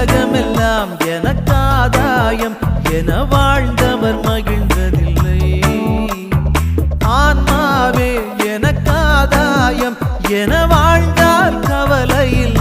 உலகமெல்லாம் எனக்காதாயம் என வாழ்ந்தவர் மகிழ்ந்ததில்லை. ஆன்மாவே எனக்காதாயம் என வாழ்ந்தார் கவலையில்